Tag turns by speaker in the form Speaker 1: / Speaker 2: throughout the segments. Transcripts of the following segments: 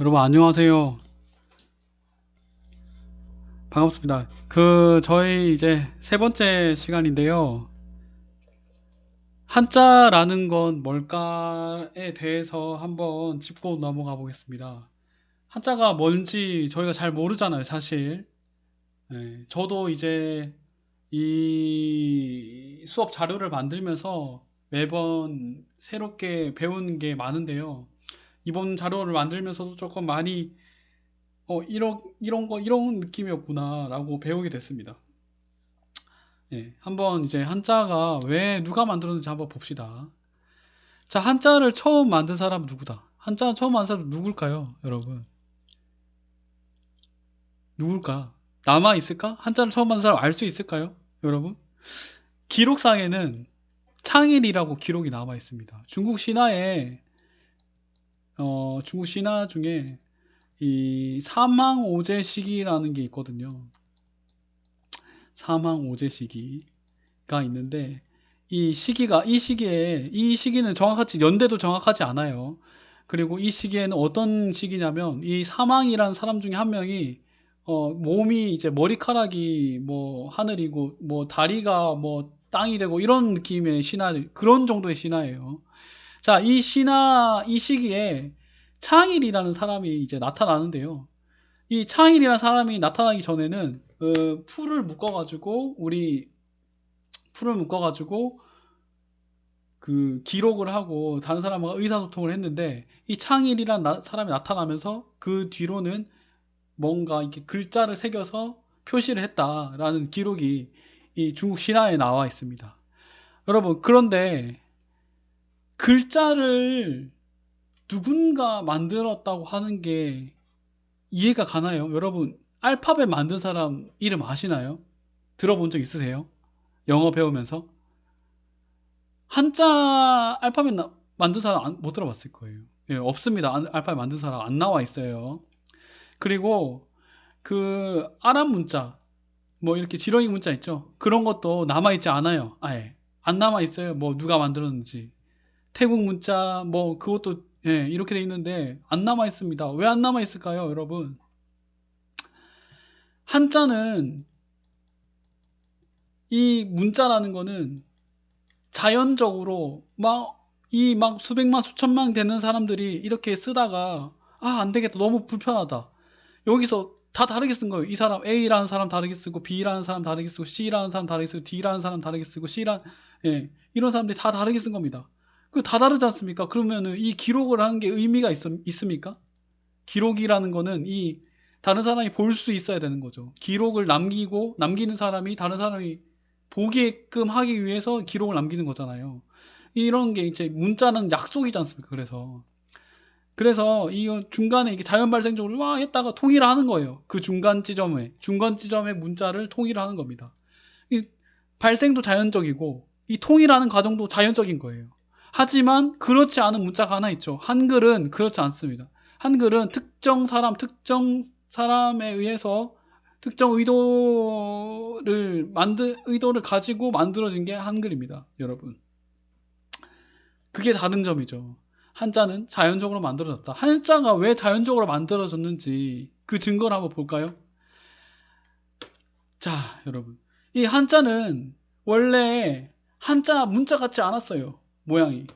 Speaker 1: 여러분 안녕하세요. 반갑습니다. 그 저희 이제 세 번째 시간인데요. 한자라는 건 뭘까에 대해서 한번 짚고 넘어가 보겠습니다. 한자가 뭔지 저희가 잘 모르잖아요, 사실. 네, 저도 이제 이 수업 자료를 만들면서 매번 새롭게 배우는 게 많은데요. 이번 자료를 만들면서도 조금 많이 어, 이런, 이런 거, 이런 느낌이었구나라고 배우게 됐습니다. 예, 한번 이제 한자가 왜 누가 만들었는지 한번 봅시다. 자, 한자를 처음 만든 사람은 누구다? 한자 처음 만든 사람은 누굴까요, 여러분? 누굴까? 남아 있을까? 한자를 처음 만든 사람 알 수 있을까요, 여러분? 기록상에는 창일이라고 기록이 남아 있습니다. 중국 신화에 어, 중국 신화 중에 이 사망오제 시기라는 게 있거든요. 사망오제 시기가 있는데 이 시기가 이 시기에 이 시기는 정확하지 연대도 정확하지 않아요. 그리고 이 시기에는 어떤 시기냐면 이 사망이란 사람 중에 한 명이 어, 몸이 이제 머리카락이 뭐 하늘이고 뭐 다리가 뭐 땅이 되고 이런 느낌의 신화 그런 정도의 신화예요. 자, 이 신화 이 시기에 창일이라는 사람이 이제 나타나는데요. 이 창일이라는 사람이 나타나기 전에는 그 풀을 묶어가지고 우리 풀을 묶어가지고 그 기록을 하고 다른 사람과 의사소통을 했는데 이 창일이라는 나- 사람이 나타나면서 그 뒤로는 뭔가 이렇게 글자를 새겨서 표시를 했다라는 기록이 이 중국 신화에 나와 있습니다. 여러분, 그런데 글자를 누군가 만들었다고 하는 게 이해가 가나요? 여러분, 알파벳 만든 사람 이름 아시나요? 들어본 적 있으세요? 영어 배우면서? 한자 알파벳 나- 만든 사람 안- 못 들어봤을 거예요. 예, 없습니다. 안- 알파벳 만든 사람 안 나와 있어요. 그리고 그 아랍 문자, 뭐 이렇게 지렁이 문자 있죠? 그런 것도 남아있지 않아요. 아예. 안 남아있어요. 뭐 누가 만들었는지. 태국 문자, 뭐 그것도 예, 이렇게 돼 있는데 안 남아 있습니다. 왜 안 남아 있을까요, 여러분? 한자는 이 문자라는 거는 자연적으로 막 이 막 수백만 수천만 되는 사람들이 이렇게 쓰다가 아, 안 되겠다. 너무 불편하다. 여기서 다 다르게 쓴 거예요. 이 사람 A라는 사람 다르게 쓰고 B라는 사람 다르게 쓰고 C라는 사람 다르게 쓰고 D라는 사람 다르게 쓰고 C라는 예, 이런 사람들이 다 다르게 쓴 겁니다. 그다 다르지 않습니까? 그러면은 이 기록을 하는 게 의미가 있, 있습니까? 기록이라는 거는 이 다른 사람이 볼 수 있어야 되는 거죠. 기록을 남기고 남기는 사람이 다른 사람이 보게끔 하기 위해서 기록을 남기는 거잖아요. 이런 게 이제 문자는 약속이지 않습니까? 그래서 그래서 이 중간에 이게 자연 발생적으로 와 했다가 통일하는 거예요. 그 중간 지점에 중간 지점에 문자를 통일하는 겁니다. 이 발생도 자연적이고 이 통일하는 과정도 자연적인 거예요. 하지만 그렇지 않은 문자가 하나 있죠. 한글은 그렇지 않습니다. 한글은 특정 사람, 특정 사람에 의해서 특정 의도를 만드 의도를 가지고 만들어진 게 한글입니다, 여러분. 그게 다른 점이죠. 한자는 자연적으로 만들어졌다. 한자가 왜 자연적으로 만들어졌는지 그 증거를 한번 볼까요? 자, 여러분. 이 한자는 원래 한자 문자 같지 않았어요. 모양이.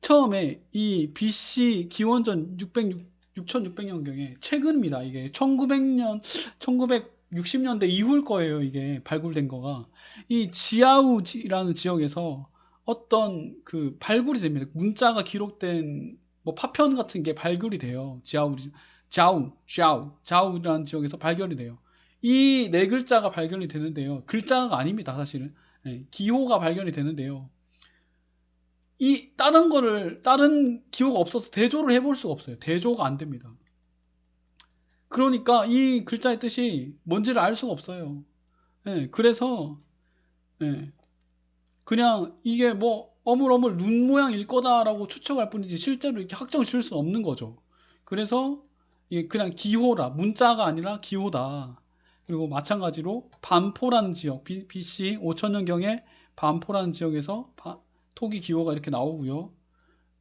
Speaker 1: 처음에 이 BC 기원전 600, 6600년경에 최근입니다. 이게 1900년, 1960년대 이후일 거예요. 이게 발굴된 거가. 이 지아우지라는 지역에서 어떤 그 발굴이 됩니다. 문자가 기록된 뭐 파편 같은 게 발굴이 돼요. 지아우, 자우, 샤우, 자우라는 지역에서 발견이 돼요. 이 네 글자가 발견이 되는데요. 글자가 아닙니다, 사실은. 네, 기호가 발견이 되는데요. 이 다른 거를 다른 기호가 없어서 대조를 해볼 수가 없어요. 대조가 안 됩니다. 그러니까 이 글자의 뜻이 뭔지를 알 수가 없어요. 예, 그래서 예, 그냥 이게 뭐 어물어물 눈 모양일 거다라고 추측할 뿐이지 실제로 이렇게 확정을 지을 수는 없는 거죠. 그래서 이게 그냥 기호라 문자가 아니라 기호다. 그리고 마찬가지로 반포라는 지역 B, BC 5000년경에 반포라는 지역에서 바- 토기 기호가 이렇게 나오고요.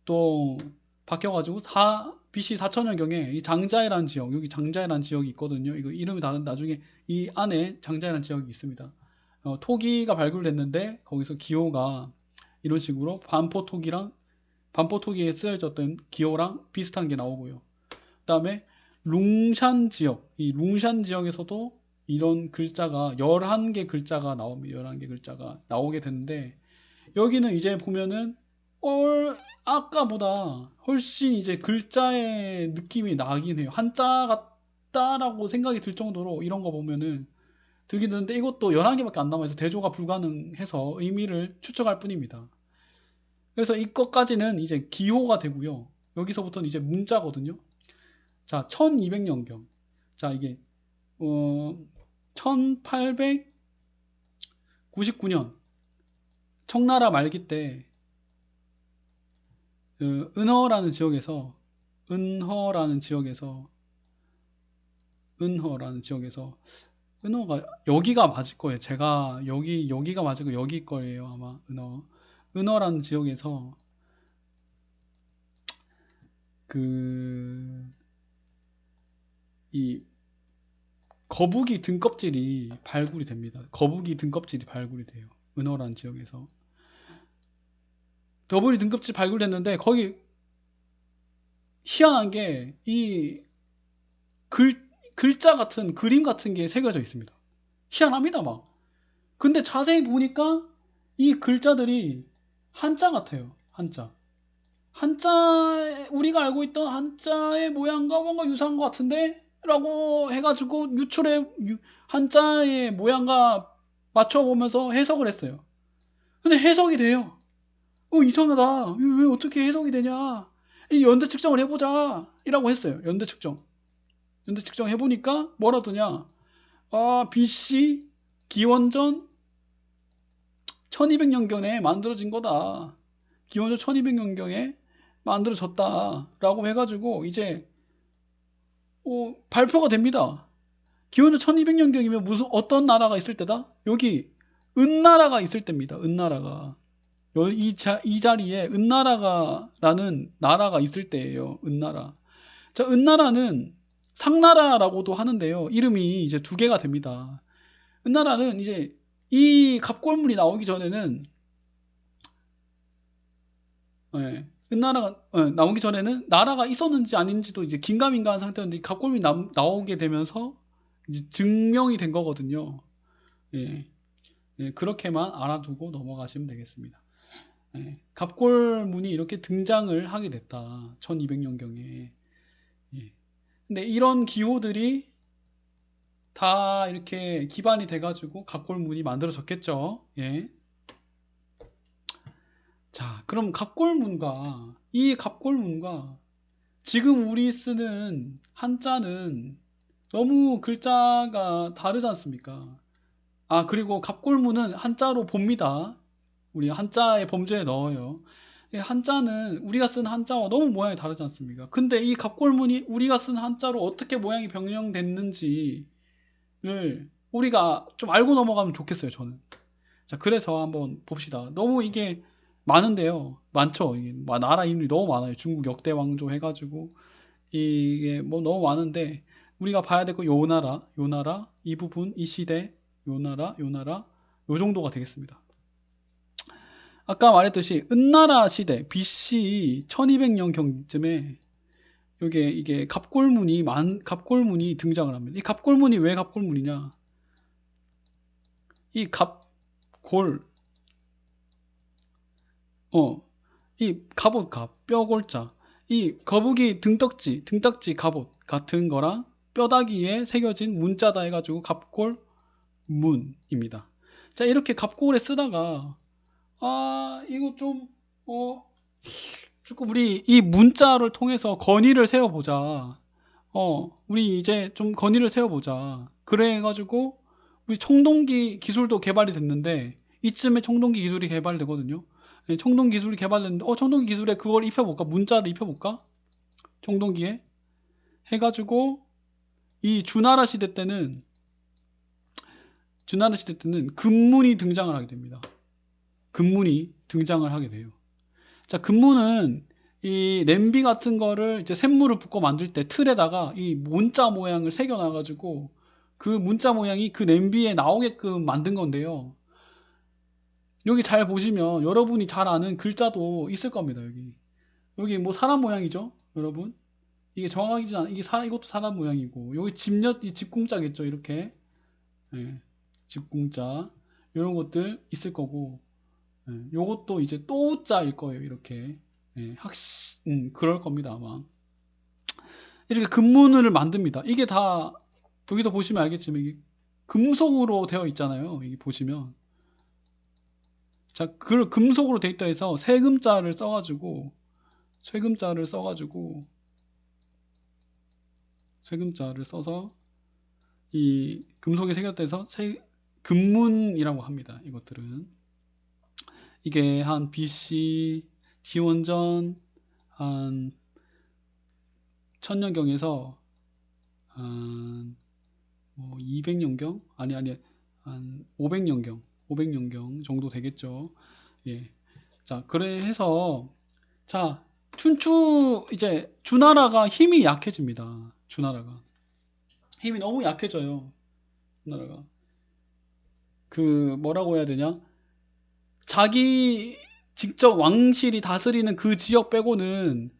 Speaker 1: 또 바뀌어가지고 사 BC 4천년경에 이 장자해라는 지역, 여기 장자해라는 지역이 있거든요. 이거 이름이 다른 나중에 이 안에 장자해라는 지역이 있습니다. 어, 토기가 발굴됐는데 거기서 기호가 이런 식으로 반포 토기랑 반포 토기에 쓰여졌던 기호랑 비슷한 게 나오고요. 그 다음에 룽샨 지역, 이 룽샨 지역에서도 이런 글자가 11개 글자가 나옵니다. 11개 글자가 나오게 되는데 여기는 이제 보면은 어, 아까보다 훨씬 이제 글자의 느낌이 나긴 해요. 한자 같다라고 생각이 들 정도로 이런 거 보면은 들긴 드는데 이것도 11개밖에 안 남아서 대조가 불가능해서 의미를 추측할 뿐입니다. 그래서 이것까지는 이제 기호가 되고요. 여기서부터는 이제 문자거든요. 자, 1200년경. 자, 이게 어 1899년 청나라 말기 때그 은허라는 지역에서 은허라는 지역에서 은허라는 지역에서 은허가 여기가 맞을 거예요. 제가 여기 여기가 맞을 거 여기 거예요 아마 은허 은허라는 지역에서 그 이 거북이 등껍질이 발굴이 됩니다. 거북이 등껍질이 발굴이 돼요. 은허라는 지역에서 거북이 등껍질 발굴됐는데 거기 희한한 게 이 글, 글자 같은 그림 같은 게 새겨져 있습니다. 희한합니다, 막. 근데 자세히 보니까 이 글자들이 한자 같아요. 한자. 한자, 우리가 알고 있던 한자의 모양과 뭔가 유사한 것 같은데? 라고 해가지고 유출의 유- 한자의 모양과 맞춰보면서 해석을 했어요. 근데 해석이 돼요. 어, 이상하다. 왜 어떻게 해석이 되냐? 이 연대 측정을 해보자. 이라고 했어요. 연대 측정. 연대 측정 해보니까 뭐라 뜨냐? 아, BC 기원전 1200년경에 만들어진 거다. 기원전 1200년경에 만들어졌다. 라고 해가지고 이제 어, 발표가 됩니다. 기원전 1200년경이면 무슨 어떤 나라가 있을 때다? 여기 은나라가 있을 때입니다. 은나라가. 여- 이, 자, 이 자리에 은나라가 라는 나라가 있을 때예요. 은나라. 자, 은나라는 상나라라고도 하는데요. 이름이 이제 두 개가 됩니다. 은나라는 이제 이 갑골문이 나오기 전에는 예, 은나라가 예, 나오기 전에는 나라가 있었는지 아닌지도 이제 긴가민가한 상태였는데 이 갑골문이 나, 나오게 되면서 이제 증명이 된 거거든요. 예, 예, 그렇게만 알아두고 넘어가시면 되겠습니다. 예, 갑골문이 이렇게 등장을 하게 됐다. 1200년경에. 예. 근데 이런 기호들이 다 이렇게 기반이 돼가지고 갑골문이 만들어졌겠죠. 예. 자, 그럼 갑골문과 이 갑골문과 지금 우리 쓰는 한자는 너무 글자가 다르지 않습니까? 아, 그리고 갑골문은 한자로 봅니다. 우리 한자의 범주에 넣어요. 이 한자는 우리가 쓴 한자와 너무 모양이 다르지 않습니까? 근데 이 갑골문이 우리가 쓴 한자로 어떻게 모양이 변형됐는지를 우리가 좀 알고 넘어가면 좋겠어요, 저는. 자, 그래서 한번 봅시다. 너무 이게 많은데요. 많죠. 나라 이름이 너무 많아요. 중국 역대 왕조 해가지고 이게 뭐 너무 많은데 우리가 봐야 될 거 요 나라, 요 나라, 이 부분, 이 시대, 요 나라, 요 나라, 요 정도가 되겠습니다. 아까 말했듯이 은나라 시대 BC 1200년 경쯤에 요게 이게 갑골문이 만 갑골문이 등장을 합니다. 이 갑골문이 왜 갑골문이냐? 이 갑골 어, 이 갑옷 갑, 뼈골자. 이 거북이 등딱지, 등딱지 갑옷 같은 거랑 뼈다귀에 새겨진 문자다 해가지고 갑골 문입니다. 자, 이렇게 갑골에 쓰다가 아, 이거 좀, 어, 조금 우리 이 문자를 통해서 건의를 세워보자. 어, 우리 이제 좀 건의를 세워보자. 그래가지고 우리 청동기 기술도 개발이 됐는데 이쯤에 청동기 기술이 개발되거든요. 네, 청동 기술이 개발됐는데 어 청동 기술에 그걸 입혀볼까 문자를 입혀볼까 청동기에 해가지고 이 주나라 시대 때는 주나라 시대 때는 금문이 등장을 하게 됩니다. 금문이 등장을 하게 돼요. 자 금문은 이 냄비 같은 거를 이제 샘물을 붓고 만들 때 틀에다가 이 문자 모양을 새겨 놔 가지고 그 문자 모양이 그 냄비에 나오게끔 만든 건데요. 여기 잘 보시면 여러분이 잘 아는 글자도 있을 겁니다. 여기 여기 뭐 사람 모양이죠, 여러분. 이게 정확하지 않, 이게 사, 이것도 사람 모양이고 여기 집엿 이 집궁자겠죠, 이렇게. 예, 집궁자 이런 것들 있을 거고 예, 요것도 이제 또 자일 거예요, 이렇게. 예, 학시, 음, 그럴 겁니다, 아마. 이렇게 금문을 만듭니다. 이게 다, 여기도 보시면 알겠지만, 이게 금속으로 되어 있잖아요. 여기 보시면. 자, 그걸 금속으로 되어 있다 해서 세금자를 써가지고, 세금자를 써가지고, 세금자를 써서, 이 금속에 새겼다 해서 세, 금문이라고 합니다. 이것들은. 이게 한 BC 기원전 한 천년경에서 한 뭐 200년경 아니 아니 한 500년경 500년경 정도 되겠죠. 예. 자, 그래 해서 자, 춘추 이제 주나라가 힘이 약해집니다. 주나라가 힘이 너무 약해져요. 주나라가 그 뭐라고 해야 되냐? 자기 직접 왕실이 다스리는 그 지역 빼고는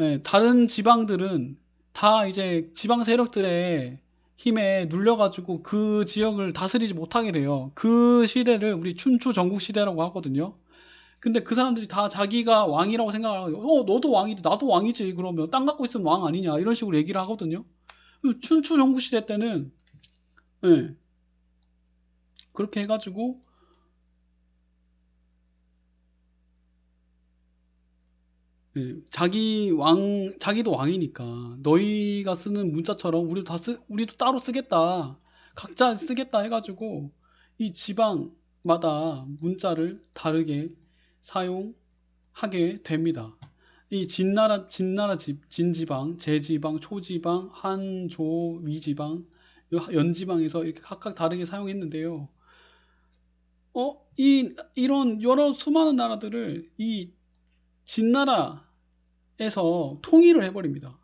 Speaker 1: 예, 다른 지방들은 다 이제 지방 세력들의 힘에 눌려가지고 그 지역을 다스리지 못하게 돼요. 그 시대를 우리 춘추 전국 시대라고 하거든요. 근데 그 사람들이 다 자기가 왕이라고 생각하고, 어, 너도 왕이지, 나도 왕이지. 그러면 땅 갖고 있으면 왕 아니냐. 이런 식으로 얘기를 하거든요. 춘추 전국 시대 때는, 예, 그렇게 해가지고, 예, 자기 왕, 자기도 왕이니까 너희가 쓰는 문자처럼 우리도 다 쓰, 우리도 따로 쓰겠다. 각자 쓰겠다 해가지고 이 지방마다 문자를 다르게 사용하게 됩니다. 이 진나라, 진나라 집, 진지방, 제지방, 초지방, 한조, 위지방, 연지방에서 이렇게 각각 다르게 사용했는데요. 어, 이, 이런 여러 수많은 나라들을 이 진나라에서 통일을 해버립니다.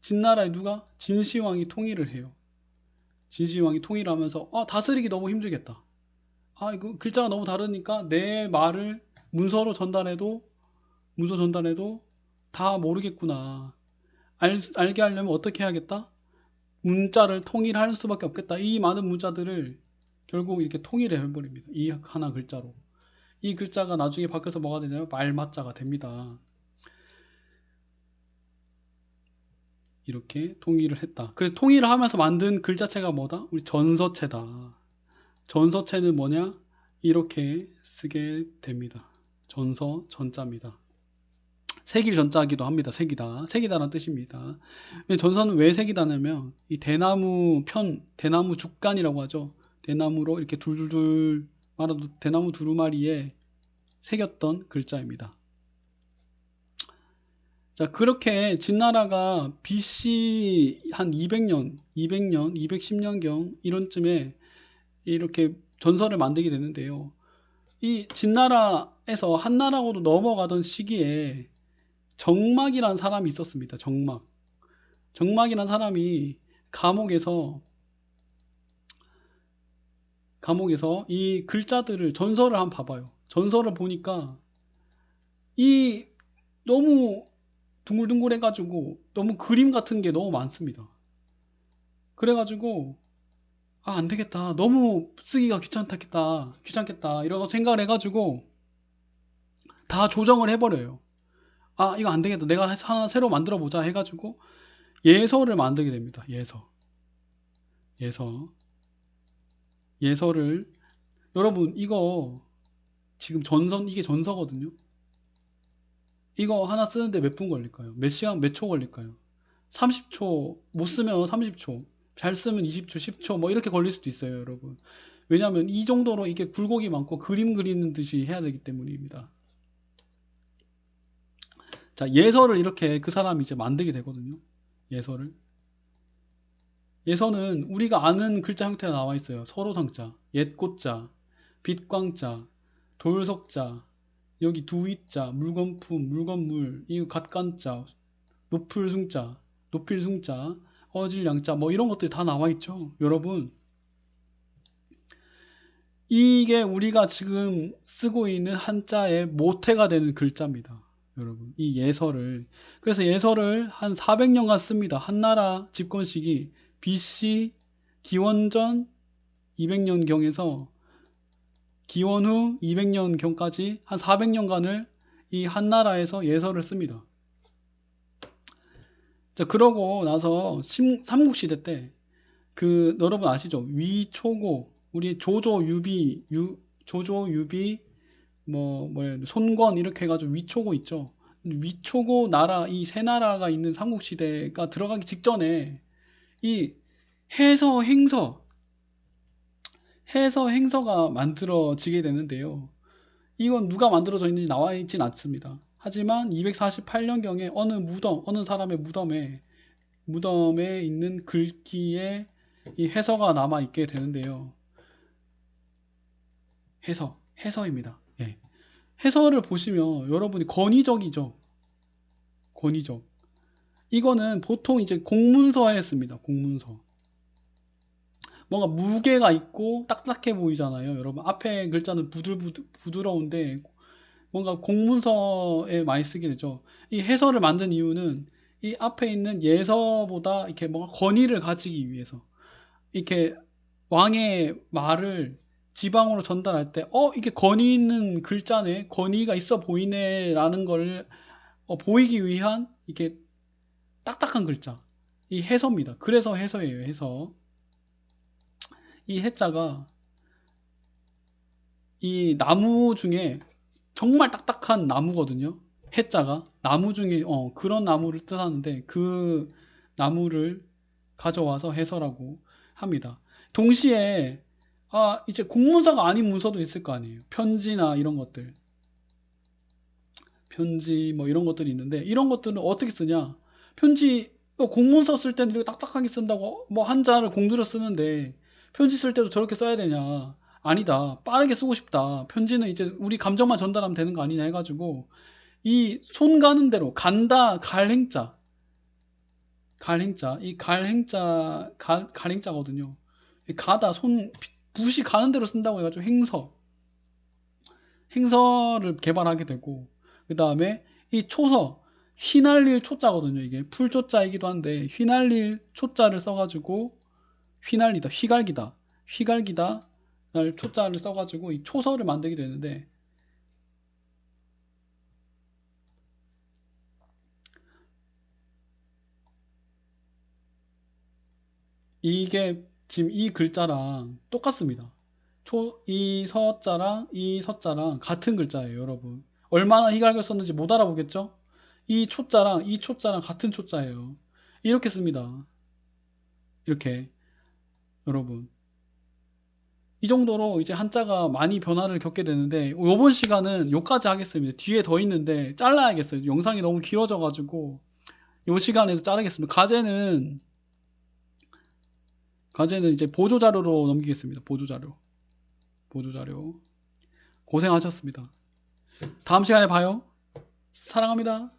Speaker 1: 진나라에 누가? 진시황이 통일을 해요. 진시황이 통일하면서 아 다스리기 너무 힘들겠다. 아 이거 글자가 너무 다르니까 내 말을 문서로 전달해도 문서 전달해도 다 모르겠구나. 알, 알게 하려면 어떻게 해야겠다? 문자를 통일할 수밖에 없겠다. 이 많은 문자들을 결국 이렇게 통일해 버립니다. 이 하나 글자로. 이 글자가 나중에 바뀌어서 뭐가 되냐면 말맞자가 됩니다. 이렇게 통일을 했다. 그래서 통일을 하면서 만든 글자체가 뭐다? 우리 전서체다. 전서체는 뭐냐? 이렇게 쓰게 됩니다. 전서 전자입니다. 색일 전자기도 합니다. 색이다. 색이다라는 뜻입니다. 전서는 왜 색이다냐면 이 대나무 편, 대나무 죽간이라고 하죠. 대나무로 이렇게 둘둘둘 말아도 대나무 두루마리에 새겼던 글자입니다. 자, 그렇게 진나라가 BC 한 200년, 200년, 210년경 이런쯤에 이렇게 전설을 만들게 되는데요. 이 진나라에서 한나라고도 넘어가던 시기에 정막이라는 사람이 있었습니다. 정막. 정막이라는 사람이 감옥에서 감옥에서 이 글자들을 전설을 한번 봐봐요. 전설을 보니까 이 너무 둥글둥글 해가지고 너무 그림 같은 게 너무 많습니다. 그래가지고 아, 안 되겠다. 너무 쓰기가 귀찮겠다. 귀찮겠다. 이런 거 생각을 해가지고 다 조정을 해버려요. 아, 이거 안 되겠다. 내가 하나 새로 만들어 보자 해가지고 예서를 만들게 됩니다. 예서. 예서. 예서를 여러분 이거 지금 전선 이게 전서거든요. 이거 하나 쓰는데 몇 분 걸릴까요? 몇 시간 몇 초 걸릴까요? 30초 못 쓰면 30초 잘 쓰면 20초 10초 뭐 이렇게 걸릴 수도 있어요 여러분 왜냐하면 이 정도로 이게 굴곡이 많고 그림 그리는 듯이 해야 되기 때문입니다 자 예서를 이렇게 그 사람이 이제 만들게 되거든요 예서를 예서는 우리가 아는 글자 형태가 나와 있어요 서로상자 옛꽃자 빛광자 돌석자, 여기 두이자, 물건품, 물건물, 이 갓간자, 높을 숭자, 높일 숭자, 어질 양자, 뭐 이런 것들이 다 나와 있죠. 여러분, 이게 우리가 지금 쓰고 있는 한자의 모태가 되는 글자입니다. 여러분, 이 예서를. 그래서 예서를 한 400년간 씁니다. 한나라 집권 시기 BC 기원전 200년경에서 기원 후 200년경까지 한 400년간을 이 한나라에서 예서를 씁니다. 자, 그러고 나서 심- 삼국시대 때 그 여러분 아시죠? 위초고 우리 조조 유비 유 조조 유비 뭐 뭐야 손권 이렇게 해 가지고 위초고 있죠. 위초고 나라 이 세 나라가 있는 삼국시대가 들어가기 직전에 이 해서 행서 해서 행서가 만들어지게 되는데요. 이건 누가 만들어져 있는지 나와 있진 않습니다. 하지만 248년경에 어느 무덤, 어느 사람의 무덤에 무덤에 있는 글귀에 이 해서가 남아 있게 되는데요. 해서, 해서입니다. 예. 해서를 보시면 여러분이 권위적이죠. 권위적. 이거는 보통 이제 공문서에 씁니다. 공문서. 뭔가 무게가 있고 딱딱해 보이잖아요. 여러분 앞에 글자는 부들부들 부드러운데 뭔가 공문서에 많이 쓰게 되죠. 이 해서를 만든 이유는 이 앞에 있는 예서보다 이렇게 뭔가 권위를 가지기 위해서 이렇게 왕의 말을 지방으로 전달할 때, 어, 이게 권위 있는 글자네, 권위가 있어 보이네라는 걸 어, 보이기 위한 이게 딱딱한 글자, 이 해서입니다. 그래서 해서예요, 해서. 이 해자가 이 나무 중에 정말 딱딱한 나무거든요. 해자가 나무 중에 어, 그런 나무를 뜻하는데 그 나무를 가져와서 해서라고 합니다. 동시에 아 이제 공문서가 아닌 문서도 있을 거 아니에요. 편지나 이런 것들. 편지 뭐 이런 것들이 있는데 이런 것들은 어떻게 쓰냐? 편지 뭐 공문서 쓸 때는 이렇게 딱딱하게 쓴다고 뭐 한자를 공들여 쓰는데 편지 쓸 때도 저렇게 써야 되냐? 아니다. 빠르게 쓰고 싶다. 편지는 이제 우리 감정만 전달하면 되는 거 아니냐 해가지고 이 손 가는 대로 간다 갈 행자 갈 행자 이 갈 행자 갈 갈 행자거든요. 이 가다 손 붓이 가는 대로 쓴다고 해가지고 행서 행서를 개발하게 되고 그 다음에 이 초서 휘날릴 초자거든요. 이게 풀초자이기도 한데 휘날릴 초자를 써가지고 휘날리다 휘갈기다 휘갈기다 를 초자를 써가지고 이 초서를 만들게 되는데 이게 지금 이 글자랑 똑같습니다. 초, 이 서자랑 이 서자랑 같은 글자예요, 여러분. 얼마나 휘갈겨 썼는지 못 알아보겠죠? 이 초자랑 이 초자랑 같은 초자예요. 이렇게 씁니다. 이렇게. 여러분. 이 정도로 이제 한자가 많이 변화를 겪게 되는데 요번 시간은 요까지 하겠습니다. 뒤에 더 있는데 잘라야겠어요. 영상이 너무 길어져 가지고 요 시간에서 자르겠습니다. 과제는 과제는 이제 보조 자료로 넘기겠습니다. 보조 자료. 보조 자료. 고생하셨습니다. 다음 시간에 봐요. 사랑합니다.